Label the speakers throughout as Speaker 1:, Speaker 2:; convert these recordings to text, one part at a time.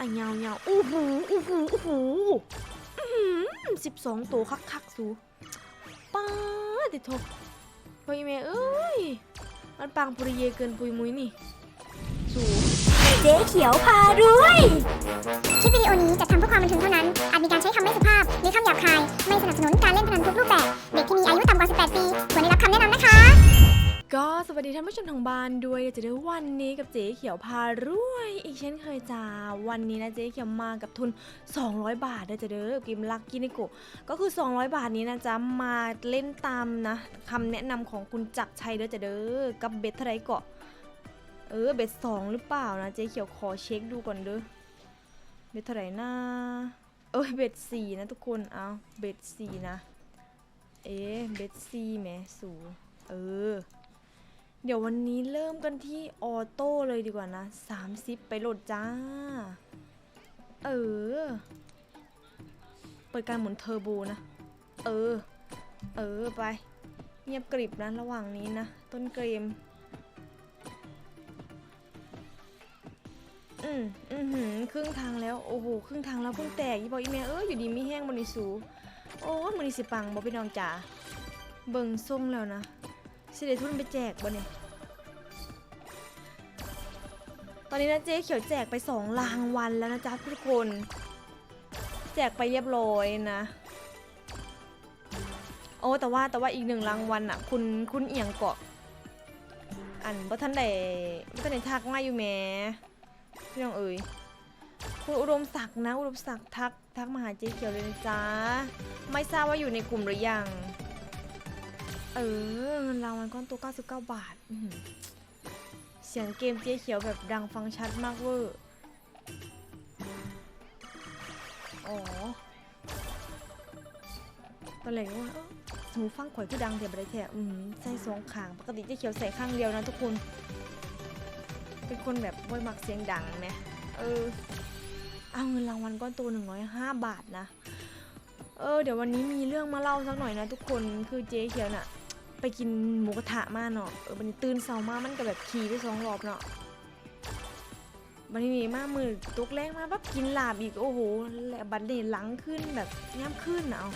Speaker 1: อะยาวยาวอู้หูอู้หูอู้หูสิบสองตัวคักคักๆสูป้าติดทบพ่ออีเมเอ้ย มันปังปุริเยเกินปุยมุ้ยนี่ สู
Speaker 2: เจ๊เขียวพารวย คลิปวิดีโอนี้จัดทำเพื่อความบันเทิงเท่านั้น อาจมีการใช้คำไม่สุภาพ หรือคำหยาบคาย ไม่สนับสนุนการเล่นพนันทุกรูปแบบ เด็กที่มีอายุต่ำกว่า 18 ปี ควรได้รับคำแนะนำนะคะ
Speaker 1: ก็สวัสดีท่านผู้ชมทางบ้านด้วยจะได้วันนี้กับเจ๊เขียวพารวย อีกเช่นเคยจ้าวันนี้นะเจ๊เขียวมากับทุน 200 บาทนะจะเด้อกิมลักกินิโกก็คือ 200 บาทนี้นะจ๊ะมาเล่นตามนะคำแนะนำของคุณจักรชัยเด้อจะเด้อกับเบ็ดเท่าไรเกาะเออเบ็ดสองหรือเปล่านะเจ๊เขียวขอเช็คดูก่อนเด้อเบ็ดเท่าไหรนะเอ้ยเบ็ดสี่นะทุกคนเอาเบ็ดสี่นะเอ๊เบ็ดสี่แหมสูเออ เดี๋ยววันนี้เริ่มกันที่ออโต้เลยดีกว่านะ 30 ไปโหลดจ้า เออ เปิดการหมุนเทอร์โบนะ เออ เออไป เงียบกริบนะระหว่างนี้นะ ต้นเกม อืมอือหือครึ่งทางแล้ว โอ้โห ครึ่งทางแล้วเพิ่งแตกยี่บอกอีเมลเอออยู่ดีไมีแห้งบนิสู โอ้ยมันนี่สิปังบอพี่น้องจ๋า เบิ่งส้มแล้วนะ สิได้ทุนไปแจกบ่เนี่ยตอนนี้นะเจ๊เขียวแจกไปสองรางวัลแล้วนะจ๊ะทุกคน แจกไปเรียบร้อยนะ โอ้แต่ว่าแต่ว่าอีกหนึ่งรางวัลอะ คุณคุณเอียงเกาะ อันบ่ท่านใดบ่ท่านใดทักมาอยู่แหมพี่น้องเอ๋ยคุณอุดมศักดิ์นะ อุดมศักดิ์ทักทักมาหาเจ๊เขียวเลยนะจ๊ะไม่ทราบว่าอยู่ในกลุ่มหรือยัง เออเงินรางวัลก้อนตัว 99 บาทอื้อหือเสียงเกมเจ๊เขียวแบบดังฟังชัดมากเวอร์อ๋อตอนแรกนึกว่าเอ้าหูฟังข่อยคือดังเดี๋ยวไปแท้อืมใส่สองข้างปกติเจ๊เขียวใส่ข้างเดียวนะทุกคน เป็นคนแบบบ่อยมักเสียงดังไหมเออ เอาเงินรางวัลก้อนตัว105บาทนะ เออ เดี๋ยววันนี้มีเรื่องมาเล่าสักหน่อยนะทุกคน คือเจ๊เขียวน่ะ ไปกินหมูกระทะมาเนาะเออวันนี้ตื่นเช้ามามันก็แบบขี่ไปสองรอบเนาะวันนี้มามือตกแรงมาปั๊บกินลาบอีกโอ้โหแล้วบัดเดหลังขึ้นแบบย่ำขึ้นนะเอา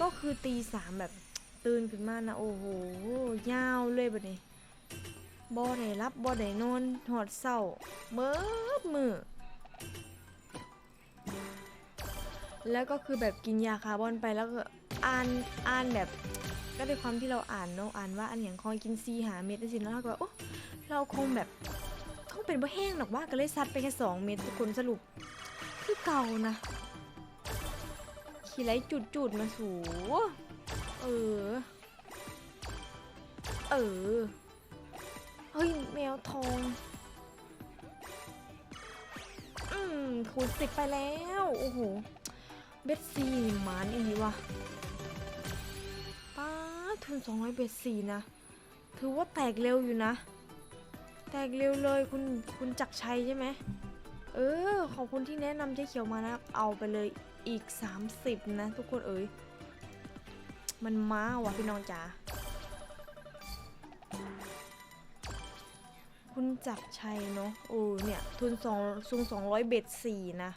Speaker 1: ก็คือตีสามแบบตื่นขึ้นมานะโอ้โหยาวเลยบัดนี้บ่ได้รับบ่ได้นอนหอดเศร้าเบิดมือแล้วก็คือแบบกินยาคาร์บอนไปแล้วก็อ่านอ่านแบบ ก็ด้วยความที่เราอ่านเนาะอ่านว่าอันอย่างคอยกินซีหาเม็ดได้สิแล้วเราก็แบบโอ้เราคงแบบต้องเป็นบ่แห้งหรอกว่าก็เลยซัดไปแค่สองเม็ดทุกคนสรุป คือเก่านะขี่ไรจุดจุดๆมาสูเออ เออ เฮ้ย แมวทอง อืมคูณสิบไปแล้ว โอ้โห เบ็ดซีนี่หมานอีหลีว่ะ ป้าดทุน200เบ็ดซีนะ ถือว่าแตกเร็วอยู่นะ แตกเร็วเลยคุณคุณจักชัยใช่ไหม เออ ขอบคุณที่แนะนำเจ๊เขียวมานะ เอาไปเลยอีก 30 นะ ทุกคนเอ๋ย มันมาว่ะพี่น้องจ๋า คุณจักชัยเนาะ โอ้เนี่ย ทุนสองซุงสองร้อยเบ็ดสี่นะ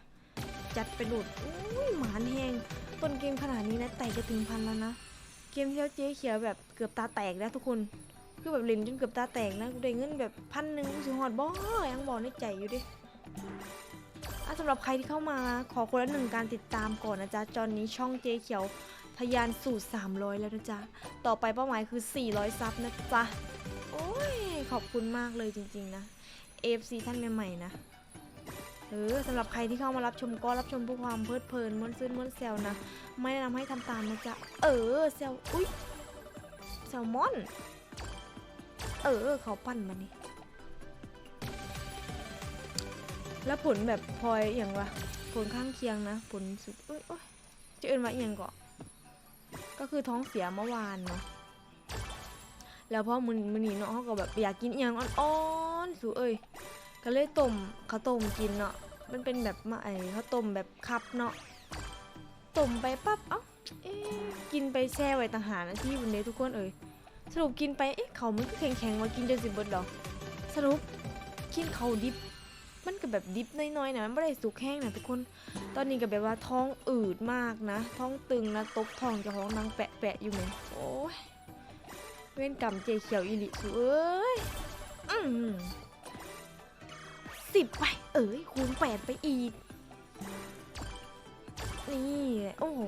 Speaker 1: จัดไปหลุดอุ้ยหมานแหงต้นเกมขนาดนี้นะ แตกจะถึงพันแล้วนะ เกมเที่แล้วเจ๊เขียวแบบเกือบตาแตกนะทุกคน คือแบบเล่นจนเกือบตาแตกนะกูได้เงินแบบพันหนึ่งสิหอดบ่ยังบอกในใจอยู่ดิอะสำหรับใครที่เข้ามาขอคนละหนึ่งการติดตามก่อนนะจ๊ะจอนนี้ช่องเจ๊เขียวทะยานสู่ 300 แล้วนะจ๊ะ ต่อไปเป้าหมายคือ 400 ซับนะจ๊ะ โอ้ย ขอบคุณมากเลยจริงๆนะ AFC ท่านใหม่ๆนะ เออสำหรับใครที่เข้ามารับชมก็รับชมเพื่อความเพลิดเพลินม้วนซื่นม้วนแซวนะ ไม่แนะนำให้ทำตามนะจ๊ะ เออแซวอุ้ยแซลมอน เออเขาปั้นมานี่แล้วผลแบบพลอยอย่างวะผลข้างเคียงนะ ผลสุดอุ้ยโอ้ยจะเอื่นว่าอหย่างก่อก็คือท้องเสียเมื่อวานเนาะแล้วพอมือมือนี้เนาะเขาก็แบบอยากกินอหย่างอ่อนๆสูเอ้ย ก็เลยต้มข้าวต้มกินเนาะมันเป็นแบบมาไอ้ข้าวต้มแบบคับเนาะต้มไปปั๊บเอ้าเอ๊ะกินไปแช่ไว้ต่างหากนะที่วันนี้ทุกคนเอ่ยสรุปกินไปเอ๊ะเขามันก็แข็งๆว่ากินจนสิเบิดดอกสรุปกินเขาดิบมันก็แบบดิบน้อยๆนะมันไม่ได้สุกแห้งนะทุกคน ตอนนี้ก็แบบว่าท้องอืดมากนะ ท้องตึงนะตบท้องจะท้องนางแปะๆอยู่ไหมโอ้ยเว้นกรรมเจเขียวอีหลิสุเอ้ยอืม สิบไปเอ้ยคูณแปดไปอีก นี่ โอ้โห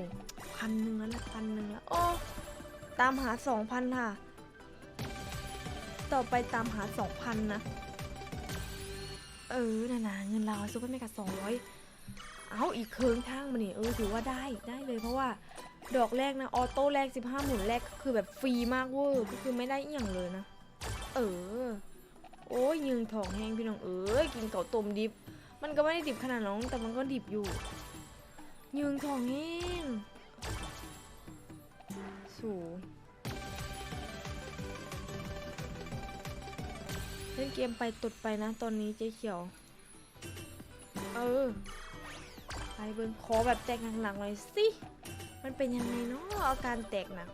Speaker 1: พันหนึ่งแล้วนะพันหนึ่งแล้ว โอ้ ตามหาสองพันค่ะ ต่อไปตามหาสองพันนะ เออนะนะเงินเราซุปเปอร์เมกาสองร้อยเอาอีกเคิงทางมาเนี่ยเออถือว่าได้ได้เลยเพราะว่าดอกแรกนะ ออโต้แรก 15 หมุนแรกก็คือแบบฟรีมากเวอร์ก็คือไม่ได้อย่างเลยนะ เออ โอ้ยยืงทองแห้งพี่น้องเอ้ยกินเก่าต้มดิบ มันก็ไม่ได้ดิบขนาดน้องแต่มันก็ดิบอยู่ ยืงทองแห้งสูเล่นเกมไปตุดไปนะ ตอนนี้เจ๊เขียว เออ ไปเบิ้งขอแบบแตกหนักๆหน่อยสิ มันเป็นยังไงเนาะอาการแตกหนัก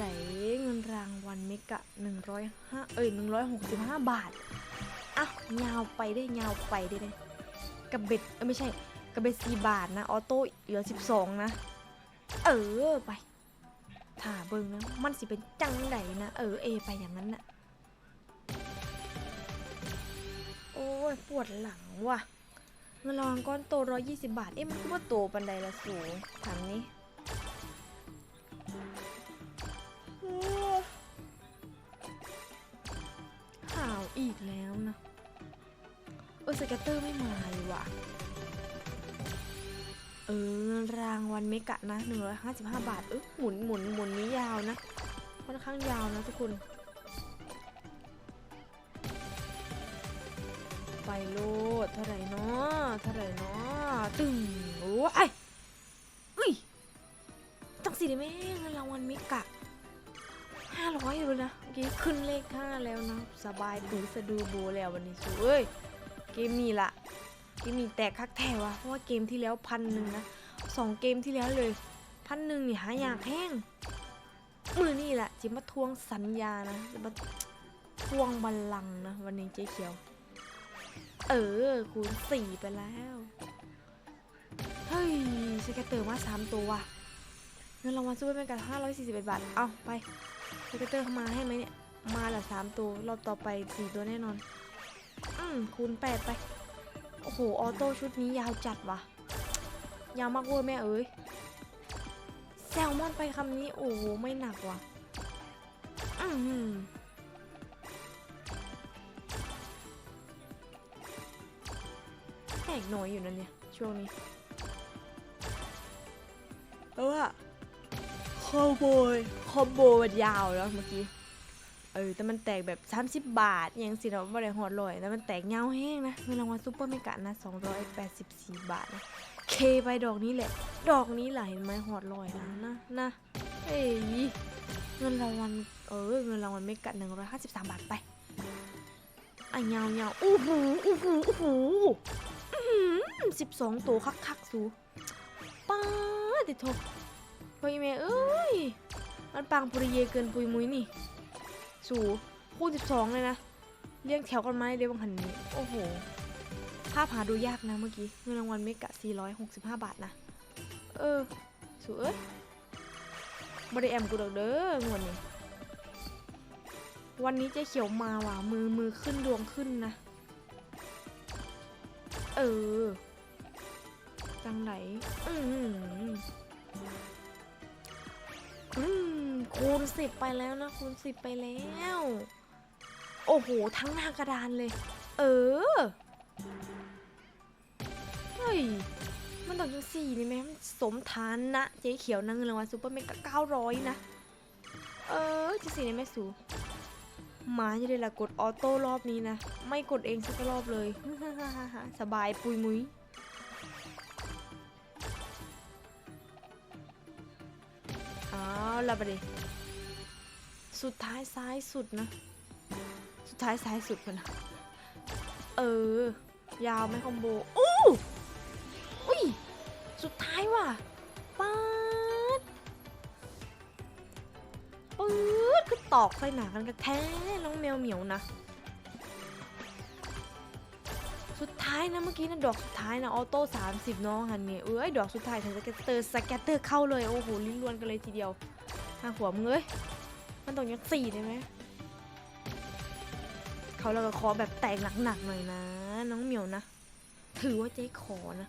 Speaker 1: ไหนเงินรางวัลเมกะ105เอ้ย165บาทอะยาวไปได้ยาวไปได้เลยกระเบ็ดเอ้ยไม่ใช่กระเบ็ด4บาทนะ ออโต้เหลือ12นะ เออไปถ้าเบิ่งนะมันสิเป็นจังไดนะเออเอไปอย่างนั้นน่ะโอ้ยปวดหลังว่ะเงินรางวัลก้อนโต120บาท เอ๊ะมันคือว่าโตปันใดละสูงถามนี้ อีกแล้วนะเออสเก็ตเตอร์ไม่มาเลยว่ะ เออ รางวัลเมกะนะ155บาท เออหมุนหมุนหมุนนี้ยาวนะ ค่อนข้างยาวนะทุกคน ไปโลดเท่าไหร่เนาะเท่าไหร่เนาะตึงโอ้ยอุ้ยจังสิได้แม่งรางวัลเมกะ ห้าร้อยเลยนะเมื่อกี้ขึ้นเลขห้าแล้วนะ สบายปือสะดือโบแล้ววันนี้สูเอ้ย เกมนี้ละเกมนี้แตกคักแท้วะเพราะว่าเกมที่แล้วพันหนึ่งนะสองเกมที่แล้วเลยพันหนึ่งนี่หายากแห้งมือนี่แหละจะมาทวงสัญญานะจะมาทวงบัลลังก์นะวันนี้เจ๊เขียว เออคูณสี่ไปแล้วเฮ้ยสเกตเตอร์มาสามตัวว่ะเงินรางวัลซูเปอร์แมนกันห้าร้อยสี่สิบเอ็ดบาท เอาไป สเกตเตอร์เข้ามาให้ไหมเนี่ย มาละสามตัว รอบต่อไปสี่ตัวแน่นอน อืมคูณแปดไป โอ้โห ออโต้ชุดนี้ยาวจัดว่ะ ยาวมากเวอร์แม่เอ้ย แซลมอนไปคำนี้ โอ้โห ไม่หนักว่ะ อือหือแตกหน่อยอยู่นั่นเนี่ย ช่วงนี้เพราะว่า คอโบยคอมโบมันยาวแล้วเมื่อกี้ เออ แต่มันแตกแบบ 30 บาทยังสิเราไม่ได้หอดลอยแล้วมันแตกเงาแห้งนะเงินรางวัลซูเปอร์เมกะนะ 284 บาทนะเคไปดอกนี้แหละ ดอกนี้แหละเห็นไหมหอดลอยนะนะนะเอ้ยเงินรางวัลเออเงินรางวัลเมกะ153 บาทไปอะเงาเงาอู้หูอู้หูอู้หูสิบสองตัวคักคักๆสูป้าดติดทบ เฮ้ยแม่เอ้ย มันปังปุริเยเกินปุยมุยนี่ สู่คู่สิบสองเลยนะ เรียงแถวกันไหมเดี๋ยวบางหันนี้ โอ้โห ภาพหาดูยากนะเมื่อกี้ เงินรางวัลเมกะ 465 บาทนะ เออ สู่เอ้ยบริแอมกูดอกเด้องวดนี้ วันนี้เจ๊เขียวมาว่ะ มือมือขึ้นดวงขึ้นนะ เออ จังไหน อืม คูณสิบไปแล้วนะคูณสิบไปแล้ว โอ้โห ทั้งหน้ากระดานเลย เออ เฮ้ย มันต้องจังสี่นี่ไหมมันสมฐานนะ เจ๊เขียวนะเงินรางวัลซูเปอร์เมกะเก้าร้อยนะ เออจะสี่ในแม่สูหมาจะได้ละกดออโต้รอบนี้นะ ไม่กดเองสักรอบเลยสบายปุยมุยเอาละปดี๋ยว สุดท้ายซ้ายสุดนะ สุดท้ายซ้ายสุดคนนะเออ ยาวไม่คอมโบอู้อุ้ย สุดท้ายว่ะป๊าดปื๊ดก็ตอกไฟหนากันกระแท้น้องแมวเหมียวนะ สุดท้ายนะเมื่อกี้นะดอกสุดท้ายนะออโต้สามสิบน้องฮันเนี่ยเอ้ยดอกสุดท้ายถึงสแกตเตอร์สแกตเตอร์เข้าเลย โอ้โหลิ้นลวนกันเลยทีเดียวทาหัวมึงเอ้ย มันต้องยักสี่ได้ไหมเขาแล้วก็ขอแบบแตกหนักๆหน่อยนะ น้องเหมียวนะ ถือว่าเจ๊ขอนะ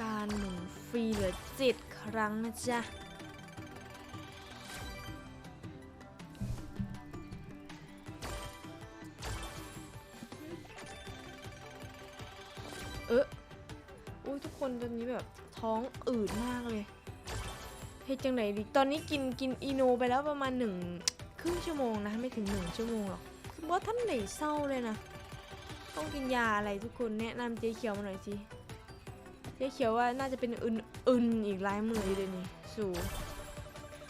Speaker 1: การหมุนฟรีเหลือเจ็ดครั้งนะจ๊ะ เอออุ้ยทุกคนตอนนี้แบบ ท้องอืดมากเลยเฮ็ดจังไหนดีตอนนี้กินกินอีโนไปแล้วประมาณหนึ่งครึ่งชั่วโมงนะไม่ถึงหนึ่งชั่วโมงหรอกคือว่าท่านไหนเศร้าเลยนะ ต้องกินยาอะไรทุกคนแนะนำเจ๊เขียวมาหน่อยสิเจ๊เขียวว่าน่าจะเป็นอึนอึนอีกหลายมือเดี๋ยนี้สู่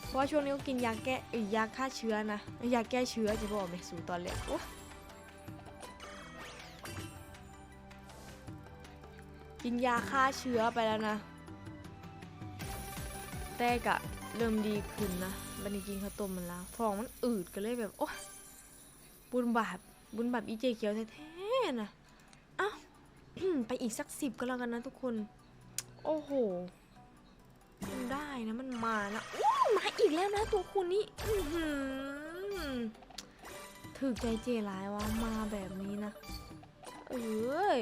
Speaker 1: เพราะว่าช่วงนี้ก็กินยาแก้ยาฆ่าเชื้อนะยาแก้เชื้อจะบอกไหมสูตอนแรกโอ้กินยาฆ่าเชื้อไปแล้วนะ แต่กะเริ่มดีขึ้นนะบันนี้กินข้าวต้มมันแล้วท้องมันอืดก็เลยแบบโอ้บุญบาปบุญบาปอีเจเขียวแท้ๆนะอ้าวไปอีกสักสิบก็แล้วกันนะทุกคน โอ้โหมันได้นะมันมานะมาอีกแล้วนะตัวคุณนี่อื้อหือใจเจร้ายว่ามาแบบนี้นะ เอ้ย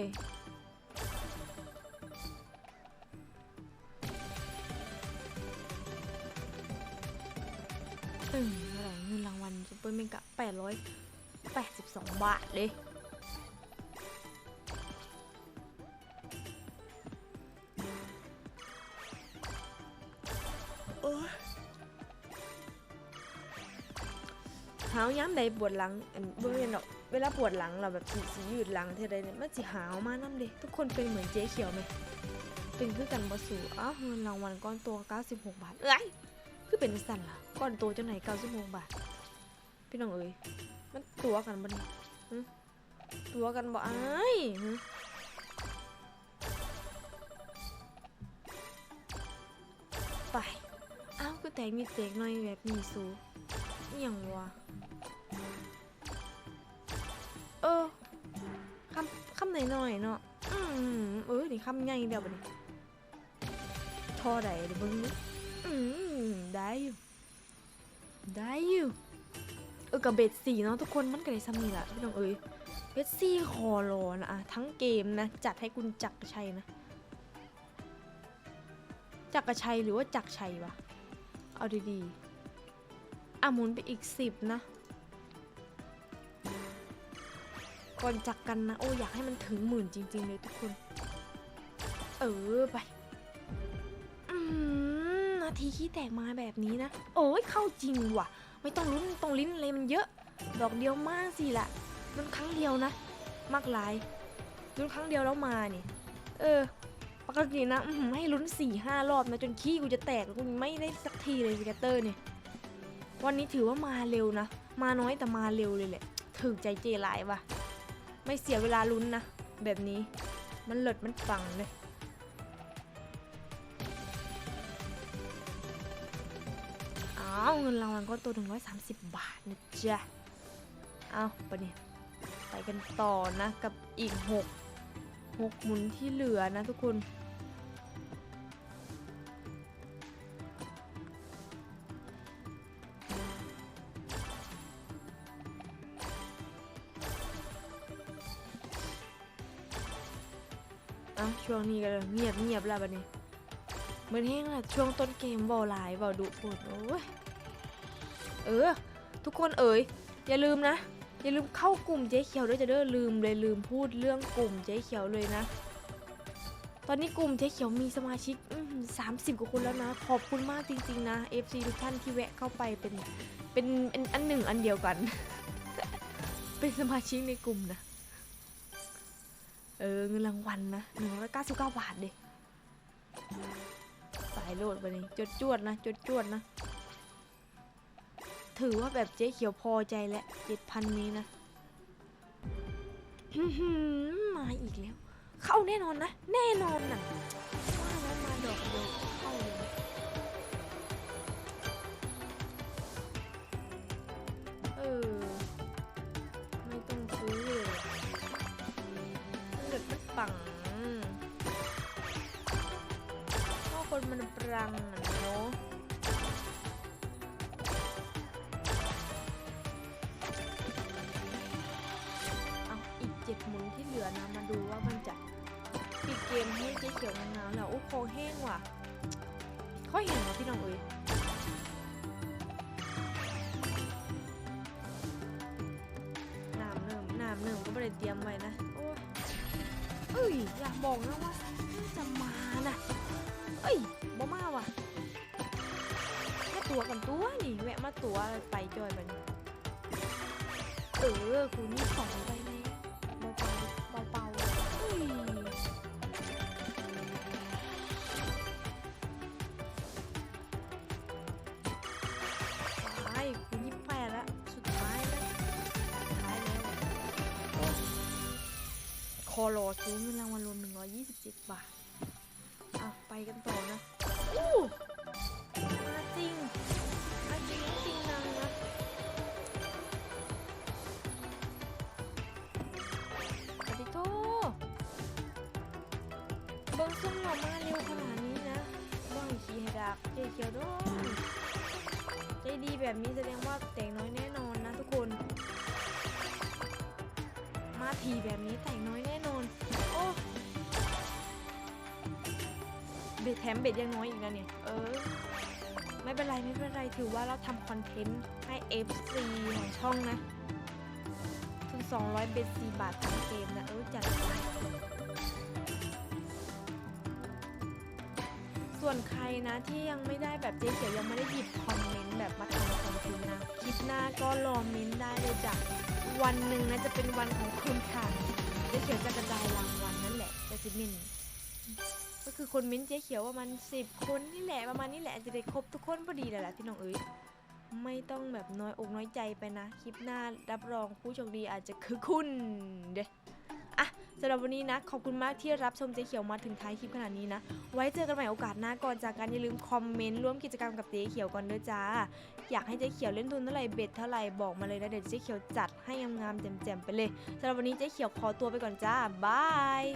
Speaker 1: อืมเท่าไหร่เงินรางวัลซุปเปอร์เมกะแปดร้อยแปดสิบสองบาทเลยหาวย้ำใดปวดหลังอันบ่เนดอกเวลาปวดหลังเราแบบสีสียืดหลังเท่าใดเนี่ยมันสิหาวมานั่นเด้ทุกคนเป็นเหมือนเจ๊เขียวไหมเป็นคือกันบ่สู่อ้าวเงินรางวัลก้อนตัว 96 บาท เอ้ย คือเป็นสั่นล่ะก้อนโตจังไหน96บาทพี่น้องเอ้ยมันตัวกันบ่นี่ตัวกันบ่อ้ไปอ้าวก็แตกมีแตกหน่อยแบบมีสูอย่างวะเออคำคำหน่อยๆเนาะอืมเออนี่คำใหญ่เดียวบัดนี้ทอใดเดี๋ยวเบิ่งดิ อืมได้อยู่ ได้อยู่เออกับเบ็ดสี่เนาะทุกคนมันก็ได้ซ้ำนี่แหละพี่น้องเอ้ยเบ็ดสี่คอรอนะอะทั้งเกมนะ จัดให้คุณจักรชัยนะ จักรชัยหรือว่าจักรชัยวะเอาดีๆอะหมุนไปอีกสิบนะก่อนจากกันนะ โอ้อยากให้มันถึงหมื่นจริง ๆ เลยทุกคน เออไป ทีขี้แตกมาแบบนี้นะ โอ้ยเข้าจริงว่ะ ไม่ต้องลุ้นตรงลิ้นเลยมันเยอะ ดอกเดียวมากสิละลุ้นครั้งเดียวนะ มากหลายลุ้นครั้งเดียวแล้วมานี่ เออ ปกตินะให้ลุ้นสี่ห้ารอบนะจนขี้กูจะแตกกูไม่ได้สักทีเลยสเกตเตอร์เนี่ยวันนี้ถือว่ามาเร็วนะ มาน้อยแต่มาเร็วเลยแหละถึกใจเจหลายว่ะ ไม่เสียเวลาลุ้นนะ แบบนี้มันเลิศมันฟังเลย เงินรางวัลก็ตัวหนึ่งร้อยสามสิบบาทนะจ๊ะ เอาไปเนี่ย ไปกันต่อนะ กับอีกหกหกหมุนที่เหลือนะทุกคนอะช่วงนี้ก็เงียบเงียบแล้วบัดนี้เหมือนแห้งละช่วงต้นเกมบาหลายเบาดุพูดโอ้ย เออ ทุกคนเอ๋ยอย่าลืมนะ อย่าลืมเข้ากลุ่มเจ๊เขียวด้วยจะเด้อลืมเลยลืมพูดเรื่องกลุ่มเจ๊เขียวเลยนะ ตอนนี้กลุ่มเจ๊เขียวมีสมาชิกสามสิบกว่าคนแล้วนะ ขอบคุณมากจริงๆนะ FC ทุกท่านที่แวะเข้าไปเป็นเป็นเป็นอันหนึ่งอันเดียวกัน เป็นสมาชิกในกลุ่มนะเออเงินรางวัลนะหนึ่งร้อยเก้าสิบเก้าบาทเด็สายโลดไปนี่จดจวดนะจดจวดนะ ถือว่าแบบเจ๊เขียวพอใจแล้วเจ็ดพันนี้นะมาอีกแล้ว เข้าแน่นอนนะ แน่นอนนะว่าแล้วมาดอกเดียวเข้าเลยเออ ไม่ต้องซื้อเลยเดไม่นปังพ่อคนมันปรังนะ หมุนที่เหลือนะมาดูว่ามันจะปิดเกมให้เจ๊เขียวงามๆแล้วโอ้โคแห้งว่ะค่อยเห็นเหรอพี่น้องเอ้ยน้ำเนิ่มน้ำเนิ่มก็ไม่ได้เตรียมไว้นะโอ้ยเอ้ยอยากบอกนะว่าจะมานะเอ้ยบ่มาว่ะแค่ตัวกันตัวนี่แวะมาตัวไปจอยมันเออกูนี่สองไปเลย อรอซื้อเงินรางวัลรวม 127 บาท อะ ไปกันต่อนะอู้มาจริงมาจริงจริงนังนะปฏิโทเบิ้งซุ่มเรามาเร็วขนาดนี้นะบ้างขี้ให้ดักเจเขียวด้วยใจดีแบบนี้แสดงว่าแต่งน้อยแน่นอนนะทุกคน มาทีแบบนี้แต่งน้อย เบ็ดแถมเบ็ดยังน้อยอีกนะเนี่ย เออ ไม่เป็นไรไม่เป็นไรถือว่าเราทำคอนเทนต์ให้ FC ของช่องนะถึง200 เบ็ด4บาททั้งเกมนะ เออจัดส่วนใครนะที่ยังไม่ได้แบบเจ๊เขียวยังไม่ได้หยิบคอมเมนต์แบบมาทำคอนเทนต์นะ คลิปหน้าก็รอเมนต์ได้เลยจ้ะวันหนึ่งนะจะเป็นวันของคุณค่ะเจ๊เขียวจะกระจายรางวัลนั่นแหละจะสิมิน ก็คือคนมิ้นเจ๊เขียวประมาณสิบคนนี่แหละประมาณนี้แหละจะได้ครบทุกคนพอดีแหละล่ะพี่น้องเอ๋ยไม่ต้องแบบน้อยอกน้อยใจไปนะ คลิปหน้ารับรองผู้โชคดีอาจจะคือคุณเด้อะสำหรับวันนี้นะ ขอบคุณมากที่รับชมเจ๊เขียวมาถึงท้ายคลิปขนาดนี้นะ ไว้เจอกันใหม่โอกาสหน้าก่อนจากการอย่าลืมคอมเมนต์ร่วมกิจกรรมกับเจ๊เขียวก่อนเด้อจ้า อยากให้เจ๊เขียวเล่นทุนเท่าไหร่เบ็ดเท่าไหร่บอกมาเลยนะเดี๋ยวเจ๊เขียวจัดให้งามๆแจ่มๆไปเลยสำหรับวันนี้เจ๊เขียวขอตัวไปก่อนจ้าบาย